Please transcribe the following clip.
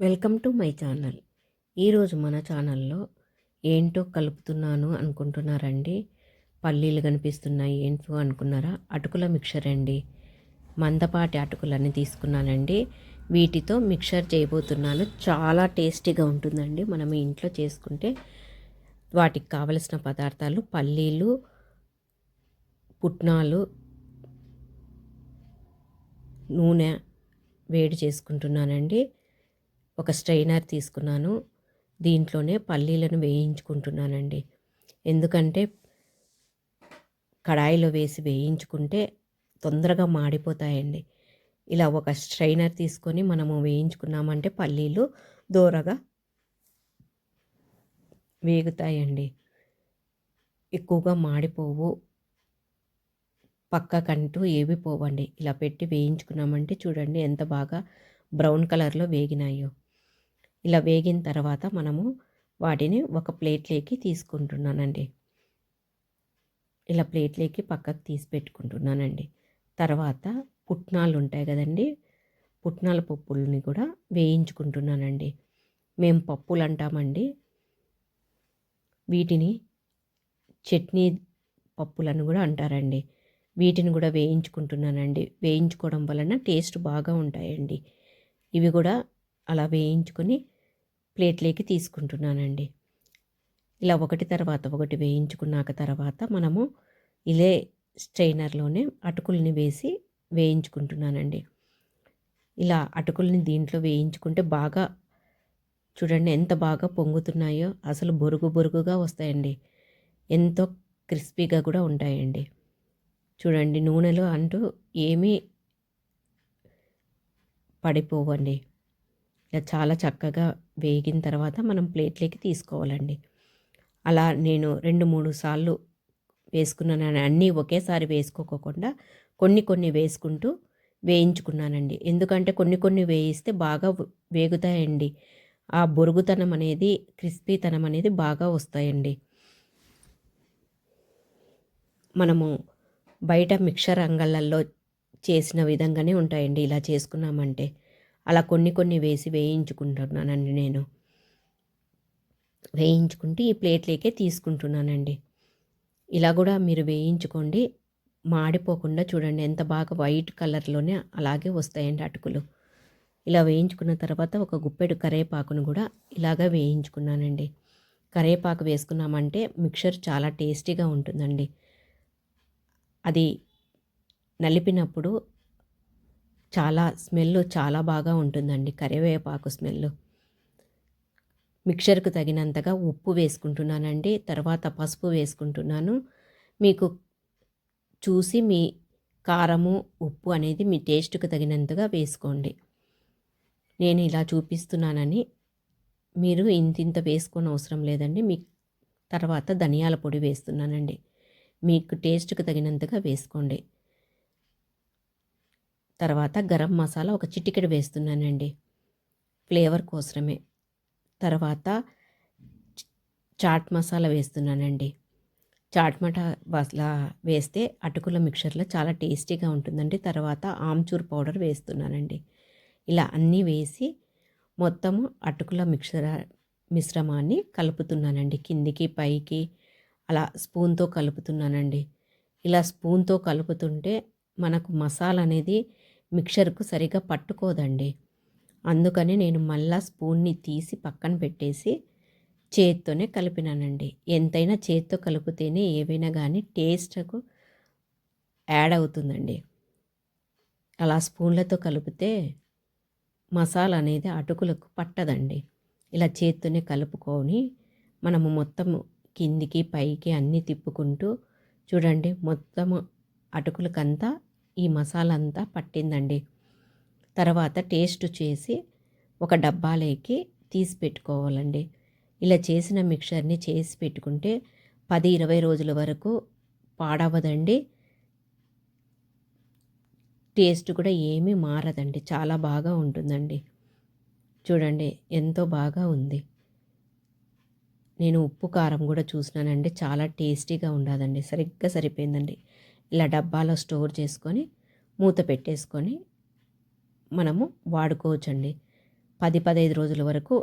Welcome to my channel. ఈరోజు మన ఛానల్లో ఏంటో కలుపుతున్నాను అనుకుంటున్నారండి. పల్లీలు కనిపిస్తున్నాయి ఏంటో అనుకున్నారా? అటుకుల మిక్చర్ అండి. మందపాటి అటుకులన్నీ తీసుకున్నానండి. వీటితో మిక్చర్ చేయబోతున్నాను. చాలా టేస్టీగా ఉంటుందండి. మనం ఇంట్లో చేసుకుంటే వాటికి కావలసిన పదార్థాలు పల్లీలు పుట్నాలు నూనె వేడి చేసుకుంటున్నానండి. ఒక స్ట్రైనర్ తీసుకున్నాను. దీంట్లోనే పల్లీలను వేయించుకుంటున్నానండి. ఎందుకంటే కడాయిలో వేసి వేయించుకుంటే తొందరగా మాడిపోతాయండి. ఇలా ఒక స్ట్రైనర్ తీసుకొని మనము వేయించుకున్నామంటే పల్లీలు దూరగా వేగుతాయండి. ఎక్కువగా మాడిపోవు. పక్కకంటూ ఏవి పోవండి. ఇలా పెట్టి వేయించుకున్నామంటే చూడండి ఎంత బాగా బ్రౌన్ కలర్లో వేగినాయో. ఇలా వేగిన తర్వాత మనము వాటిని ఒక ప్లేట్లోకి తీసుకుంటున్నానండి. ఇలా ప్లేట్లోకి పక్కకు తీసి పెట్టుకుంటున్నానండి. తర్వాత పుట్నాలు ఉంటాయి కదండి పుట్నాల పప్పుల్ని కూడా వేయించుకుంటున్నానండి. మేము పప్పులు అంటామండి. వీటిని చట్నీ పప్పులను కూడా అంటారండి. వీటిని కూడా వేయించుకుంటున్నానండి. వేయించుకోవడం వలన టేస్ట్ బాగా ఉంటాయండి. ఇవి కూడా అలా వేయించుకొని ప్లేట్లోకి తీసుకుంటున్నానండి. ఇలా ఒకటి తర్వాత ఒకటి వేయించుకున్నాక తర్వాత మనము ఇలే స్ట్రైనర్లోనే అటుకుల్ని వేసి వేయించుకుంటున్నానండి. ఇలా అటుకుల్ని దీంట్లో వేయించుకుంటే బాగా చూడండి ఎంత బాగా పొంగుతున్నాయో అసలు బొరుగు బొరుగుగా వస్తాయండి. ఎంతో క్రిస్పీగా కూడా ఉంటాయండి. చూడండి నూనెలో అంటూ ఏమీ పడిపోవండి. ఇలా చాలా చక్కగా వేగిన తర్వాత మనం ప్లేట్లోకి తీసుకోవాలండి. అలా నేను రెండు మూడు సార్లు వేసుకున్నాను అన్నీ ఒకేసారి వేసుకోకుండా కొన్ని కొన్ని వేసుకుంటూ వేయించుకున్నానండి. ఎందుకంటే కొన్ని కొన్ని వేయిస్తే బాగా వేగుతాయండి. ఆ బొరుగుతనం అనేది క్రిస్పీతనం అనేది బాగా వస్తాయండి. మనము బయట మిక్సర్ అంగళ్ళల్లో చేసిన విధంగానే ఉంటాయండి ఇలా చేసుకున్నామంటే. అలా కొన్ని కొన్ని వేసి వేయించుకుంటున్నానండి నేను. వేయించుకుంటే ఈ ప్లేట్లేకే తీసుకుంటున్నానండి. ఇలా కూడా మీరు వేయించుకోండి. మాడిపోకుండా చూడండి ఎంత బాగా వైట్ కలర్లోనే అలాగే వస్తాయండి అటుకులు. ఇలా వేయించుకున్న తర్వాత ఒక గుప్పెడు కరేపాకును కూడా ఇలాగా వేయించుకున్నానండి. కరేపాకు వేసుకున్నామంటే మిక్చర్ చాలా టేస్టీగా ఉంటుందండి. అది నలిపినప్పుడు చాలా స్మెల్ చాలా బాగా ఉంటుందండి. కరివేపాకు స్మెల్. మిక్చర్కు తగినంతగా ఉప్పు వేసుకుంటున్నానండి. తర్వాత పసుపు వేసుకుంటున్నాను. మీకు చూసి మీ కారము ఉప్పు అనేది మీ టేస్ట్కు తగినంతగా వేసుకోండి. నేను ఇలా చూపిస్తున్నానని మీరు ఇంత ఇంత అవసరం లేదండి. మీ తర్వాత ధనియాల పొడి వేస్తున్నానండి. మీకు టేస్ట్కి తగినంతగా వేసుకోండి. తర్వాత గరం మసాలా ఒక చిటికెడు వేస్తున్నానండి. ఫ్లేవర్ కోసమే. తర్వాత చాట్ మసాలా వేస్తున్నానండి. చాట్ మసాలా వేస్తే అటుకుల మిక్చర్లో చాలా టేస్టీగా ఉంటుందండి. తర్వాత ఆమ్చూర్ పౌడర్ వేస్తున్నానండి. ఇలా అన్నీ వేసి మొత్తము అటుకుల మిక్చర్ మిశ్రమాన్ని కలుపుతున్నానండి. కిందికి పైకి అలా స్పూన్తో కలుపుతున్నానండి. ఇలా స్పూన్తో కలుపుతుంటే మనకు మసాలా అనేది మిక్చర్కు సరిగా పట్టుకోదండి. అందుకని నేను మళ్ళా స్పూన్ని తీసి పక్కన పెట్టేసి చేత్తోనే కలిపినానండి. ఎంతైనా చేత్తో కలిపితేనే ఏవైనా కానీ టేస్ట్కు యాడ్ అవుతుందండి. అలా స్పూన్లతో కలిపితే మసాలా అనేది అటుకులకు పట్టదండి. ఇలా చేత్తోనే కలుపుకొని మనము మొత్తం కిందికి పైకి అన్నీ తిప్పుకుంటూ చూడండి మొత్తము అటుకులకంతా ఈ మసాలా అంతా పట్టిందండి. తర్వాత టేస్ట్ చేసి ఒక డబ్బాలోకి తీసి పెట్టుకోవాలండి. ఇలా చేసిన మిక్చర్ని చేసి పెట్టుకుంటే పది ఇరవై రోజుల వరకు పాడవదండి. టేస్ట్ కూడా ఏమీ మారదండి. చాలా బాగా ఉంటుందండి. చూడండి ఎంతో బాగా ఉంది. నేను ఉప్పు కారం కూడా చూసినానండి. చాలా టేస్టీగా ఉండదండి. సరిగ్గా సరిపోయిందండి. ఇలా డబ్బాలో స్టోర్ చేసుకొని మూత పెట్టేసుకొని మనము వాడుకోవచ్చండి. పది పదహైదు రోజుల వరకు